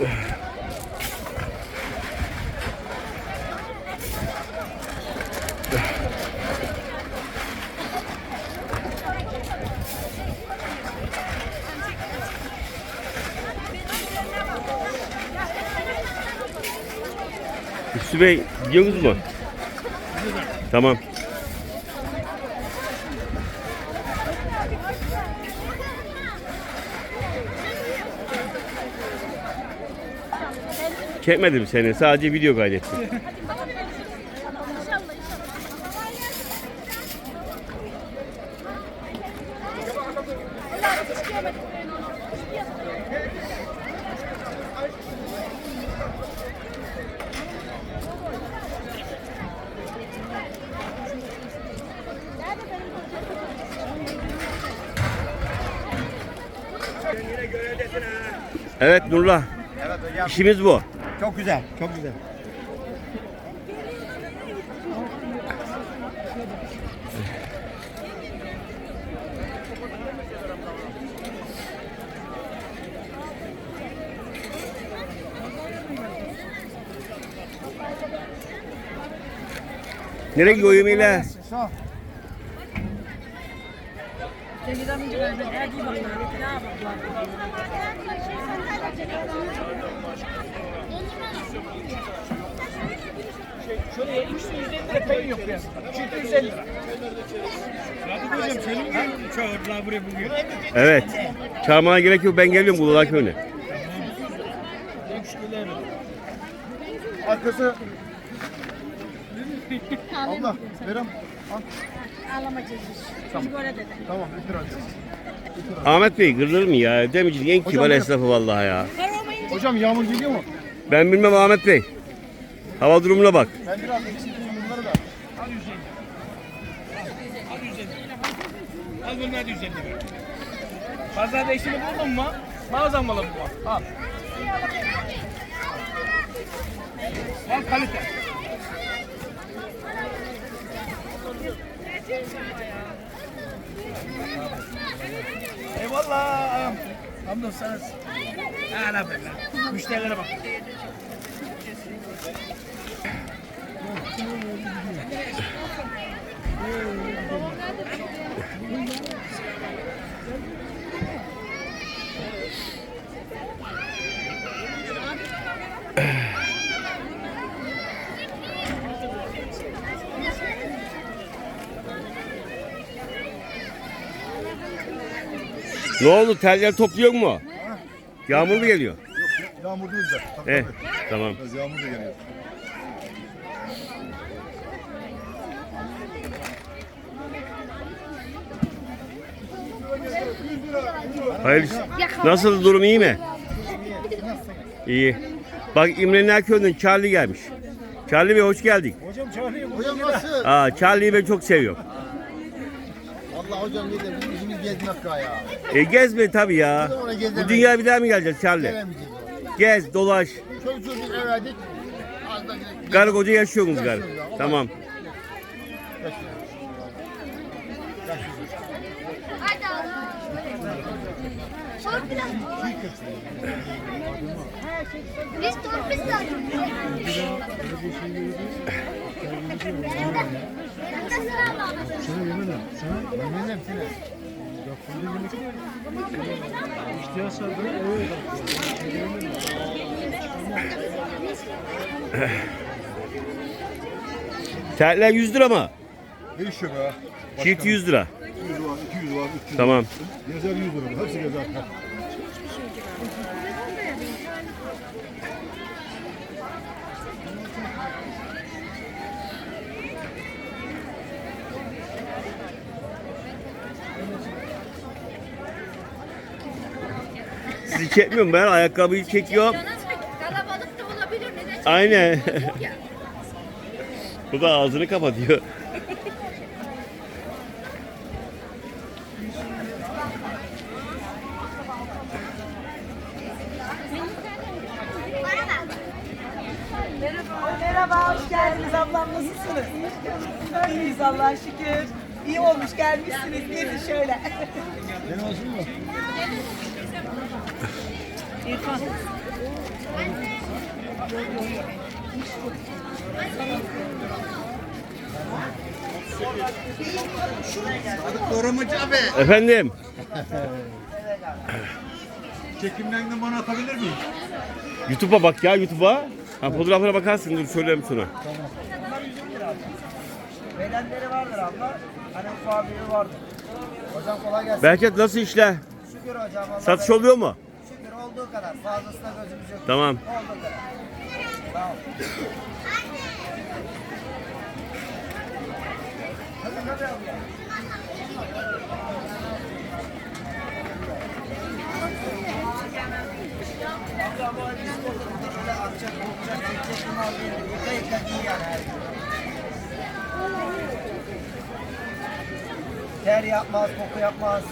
Yeah. Üstü Bey gidiyorsunuz mu? Tamam. Çekmedim seni. Sadece video kaydettim. Evet Nurullah. Evet hocam. işimiz bu. Çok güzel, çok güzel. Nereye gidiyor yemeğiyle? Sağ ol. Şuraya 250 lira pay yok ya. 250 lira. Sadık hocam senin mi çağırdılar buraya bugün? Evet. Çağırmana gerek yok. Ben geliyorum Kululak köyüne. Arkası. Allah, verem. Tamam. Tamam, bitir hadi. Ahmet Bey kırılır mı ya? Demirci'nin en kibar esnafı vallahi ya. Hocam yağmur geliyor mu? Ben bilmem Ahmet Bey. Hava durumuna bak. Ben biraz eksilteyim bunları da. Al 150. Al 150. Al bunlar da 150 lira. Pazarda işini buldun mu? Mağazam malı bu. Al. Al kalite. Eyvallah. Hamdolsun sana. Ha ne yapayım lan? Müşterilere bak. Ne oldu? Teller topluyor mu? Yağmur mu geliyor? Yağmur değil de. Bak, Eh, bak. tamam. Biraz yağmur da geliyor. Hayır. Nasıl durum iyi mi? İyi. Bak İmre'nin Erköy'ünden Charlie gelmiş. Charlie Bey hoş geldik. Hocam nasıl? Aa, Charlie'yi ben çok seviyorum. Allah hocam ne de işimiz gezmek ya. E, gezme tabii ya. Bu dünyaya bir daha mı geleceğiz Charlie? Gelemeyeceğiz. Gez, dolaş. Çocuğu bir eve verdik. Az da gidelim. Karı koca yaşıyorsunuz gari. Tamam. Biz torpil Sana yemedim. Sana yemedim seni. Terler 100 lira mı? Değişiyor be. Çift 100 lira. 100 var, 200 var, 300 Tamam. Gezer 100 lira. Hepsi gezer. Sizi çekmiyorum ben. Ayakkabıyı çekiyorum. Kalabalık da olabilir. Neden? Aynen. Bu da ağzını kapatıyor. Merhaba, hoş geldiniz ablam. Nasılsınız? İyiyiz Allah'a şükür. İyi olmuş gelmişsiniz. Gelin şöyle. Benim olsun mu? İrfan. Korumacı abi. Efendim. Çekimden de bana atabilir miyim? YouTube'a bak ya YouTube'a. Ha fotoğraflara bakarsın dur söyleyeyim sana. Bedenleri vardır abla. Hani biri vardır. Hocam kolay gelsin. Bereket nasıl işler? Şükür hocam. Allah Satış oluyor mu? Olduğu kadar. Fazlasına gözümüz yok. Tamam. Olduğu kadar. Gün. Ter yapmaz, koku yapmaz.